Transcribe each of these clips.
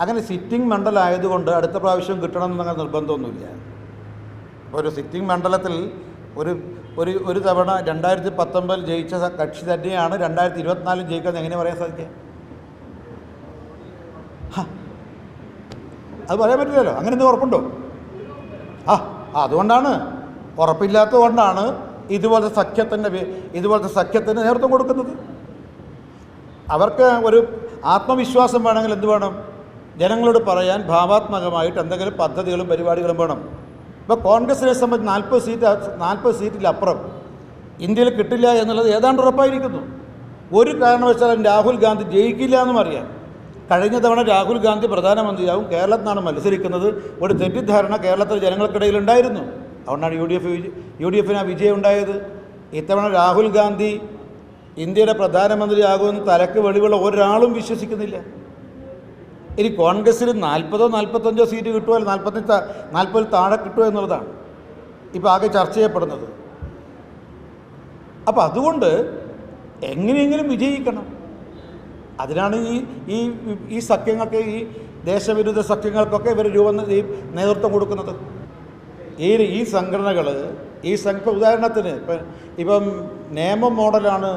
അങ്ങനെ സിറ്റിംഗ് മണ്ഡലമായതുകൊണ്ട് അടുത്ത പ്രാവശ്യം കിട്ടണമെന്നങ്ങനെ നിർബന്ധമൊന്നുമില്ല. അപ്പോൾ ഒരു സിറ്റിംഗ് മണ്ഡലത്തിൽ ഒരു ഒരു ഒരു തവണ രണ്ടായിരത്തി പത്തൊമ്പതിൽ ജയിച്ച കക്ഷി തന്നെയാണ് രണ്ടായിരത്തി ഇരുപത്തിനാലിൽ ജയിക്കുന്നത് എങ്ങനെ പറയാൻ സാധിക്കുക. അത് പറയാൻ പറ്റില്ലല്ലോ. അങ്ങനെ എന്തോ ഉറപ്പുണ്ടോ? ആ അതുകൊണ്ടാണ്. ഉറപ്പില്ലാത്തത് കൊണ്ടാണ് ഇതുപോലത്തെ സഖ്യത്തിന്റെ ഇതുപോലത്തെ സഖ്യത്തിന് നേതൃത്വം കൊടുക്കുന്നത്. അവർക്ക് ഒരു ആത്മവിശ്വാസം വേണമെങ്കിൽ എന്ത് വേണം? ജനങ്ങളോട് പറയാൻ ഭാവാത്മകമായിട്ട് എന്തെങ്കിലും പദ്ധതികളും പരിപാടികളും വേണം. ഇപ്പോൾ കോൺഗ്രസിനെ സംബന്ധിച്ച് നാൽപ്പത് സീറ്റ് നാൽപ്പത് സീറ്റിലപ്പുറം ഇന്ത്യയിൽ കിട്ടില്ല എന്നുള്ളത് ഏതാണ്ട് ഉറപ്പായിരിക്കുന്നു. ഒരു കാരണവശാലും രാഹുൽ ഗാന്ധി ജയിക്കില്ല എന്നും അറിയാം. കഴിഞ്ഞ തവണ രാഹുൽ ഗാന്ധി പ്രധാനമന്ത്രിയാവും. കേരളത്തിൽ നിന്നാണ് മത്സരിക്കുന്നത്. ഒരു തെറ്റിദ്ധാരണ കേരളത്തിലെ ജനങ്ങൾക്കിടയിൽ ഉണ്ടായിരുന്നു. അതുകൊണ്ടാണ് U D F U D എഫിന് ആ വിജയം ഉണ്ടായത്. ഇത്തവണ രാഹുൽ ഗാന്ധി ഇന്ത്യയുടെ പ്രധാനമന്ത്രിയാകുമെന്ന് തലക്ക് വെളിവുള്ള ഒരാളും വിശ്വസിക്കുന്നില്ല. ഇനി കോൺഗ്രസ്സിൽ നാൽപ്പതോ നാൽപ്പത്തഞ്ചോ സീറ്റ് കിട്ടുമോ അല്ലെങ്കിൽ നാൽപ്പത്തി നാൽപ്പതിൽ താഴെ കിട്ടുമോ എന്നുള്ളതാണ് ഇപ്പോൾ ആകെ ചർച്ച ചെയ്യപ്പെടുന്നത്. അപ്പോൾ അതുകൊണ്ട് എങ്ങനെയെങ്കിലും വിജയിക്കണം. അതിനാണ് ഈ ഈ ഈ സഖ്യങ്ങൾക്ക് ഈ ദേശവിരുദ്ധ സഖ്യങ്ങൾക്കൊക്കെ ഇവർ രൂപം ഈ നേതൃത്വം കൊടുക്കുന്നത്. ഈ ഈ സംഘടനകൾ ഈ സംഘ ഉദാഹരണത്തിന് ഇപ്പം ഇപ്പം നിയമം മോഡലാണ്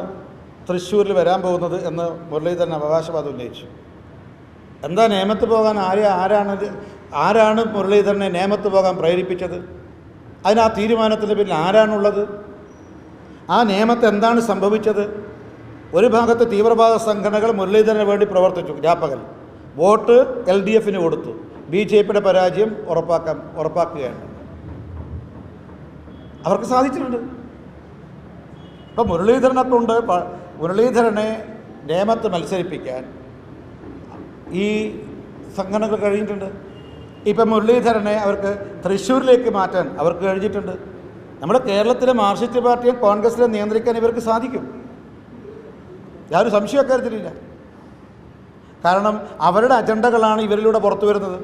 തൃശ്ശൂരിൽ വരാൻ പോകുന്നത് എന്ന് മുരളീധരൻ അവകാശവാദം ഉന്നയിച്ചു. എന്താ നേമത്ത് പോകാൻ ആരെ ആരാണ് ആരാണ് മുരളീധരനെ നേമത്ത് പോകാൻ പ്രേരിപ്പിച്ചത്? അതിന് ആ തീരുമാനത്തിന്റെ പിന്നിൽ ആരാണുള്ളത്? ആ നിയമത്ത് എന്താണ് സംഭവിച്ചത്? ഒരു ഭാഗത്ത് തീവ്രവാദ സംഘടനകൾ മുരളീധരന് വേണ്ടി പ്രവർത്തിച്ചു രാപ്പകൽ. വോട്ട് എൽ ഡി എഫിന് കൊടുത്തു. ബി ജെ പിയുടെ പരാജയം ഉറപ്പാക്കാൻ ഉറപ്പാക്കുകയാണ്. അവർക്ക് സാധിച്ചിട്ടുണ്ട്. ഇപ്പം മുരളീധരനെ കൊണ്ട് മുരളീധരനെ നിയമത്ത് മത്സരിപ്പിക്കാൻ ഈ സംഘടനകൾ കഴിഞ്ഞിട്ടുണ്ട്. ഇപ്പം മുരളീധരനെ അവർക്ക് തൃശ്ശൂരിലേക്ക് മാറ്റാൻ അവർക്ക് കഴിഞ്ഞിട്ടുണ്ട്. നമ്മുടെ കേരളത്തിലെ മാർക്സിസ്റ്റ് പാർട്ടിയെ കോൺഗ്രസിനെ നിയന്ത്രിക്കാൻ ഇവർക്ക് സാധിക്കും. യാതൊരു സംശയം അക്കാര്യത്തിലില്ല കാരണം അവരുടെ അജണ്ടകളാണ് ഇവരിലൂടെ പുറത്തു വരുന്നത്.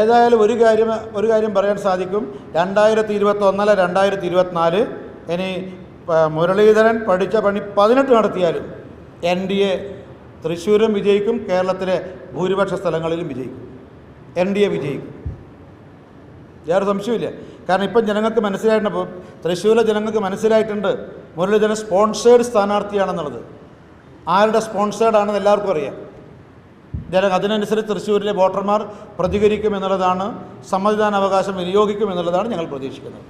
ഏതായാലും ഒരു കാര്യം ഒരു കാര്യം പറയാൻ സാധിക്കും. രണ്ടായിരത്തി ഇരുപത്തൊന്നല്ല രണ്ടായിരത്തി ഇരുപത്തിനാല് ഇനി മുരളീധരൻ പഠിച്ച പണി പതിനെട്ട് നടത്തിയാലും എൻ ഡി എ തൃശ്ശൂരും വിജയിക്കും കേരളത്തിലെ ഭൂരിപക്ഷ സ്ഥലങ്ങളിലും വിജയിക്കും. എൻ ഡി എ വിജയിക്കും. വേറെ സംശയമില്ല കാരണം ഇപ്പം ജനങ്ങൾക്ക് മനസ്സിലായിട്ടുണ്ട് തൃശ്ശൂരിലെ ജനങ്ങൾക്ക് മനസ്സിലായിട്ടുണ്ട് മുരളീധരൻ സ്പോൺസേഡ് സ്ഥാനാർത്ഥിയാണെന്നുള്ളത്. ആരുടെ സ്പോൺസേഡാണെന്ന് എല്ലാവർക്കും അറിയാം. ജന അതിനനുസരിച്ച് തൃശ്ശൂരിലെ വോട്ടർമാർ പ്രതികരിക്കും എന്നുള്ളതാണ് സമ്മതിദാനാവകാശം വിനിയോഗിക്കും എന്നുള്ളതാണ് ഞങ്ങൾ പ്രതീക്ഷിക്കുന്നത്.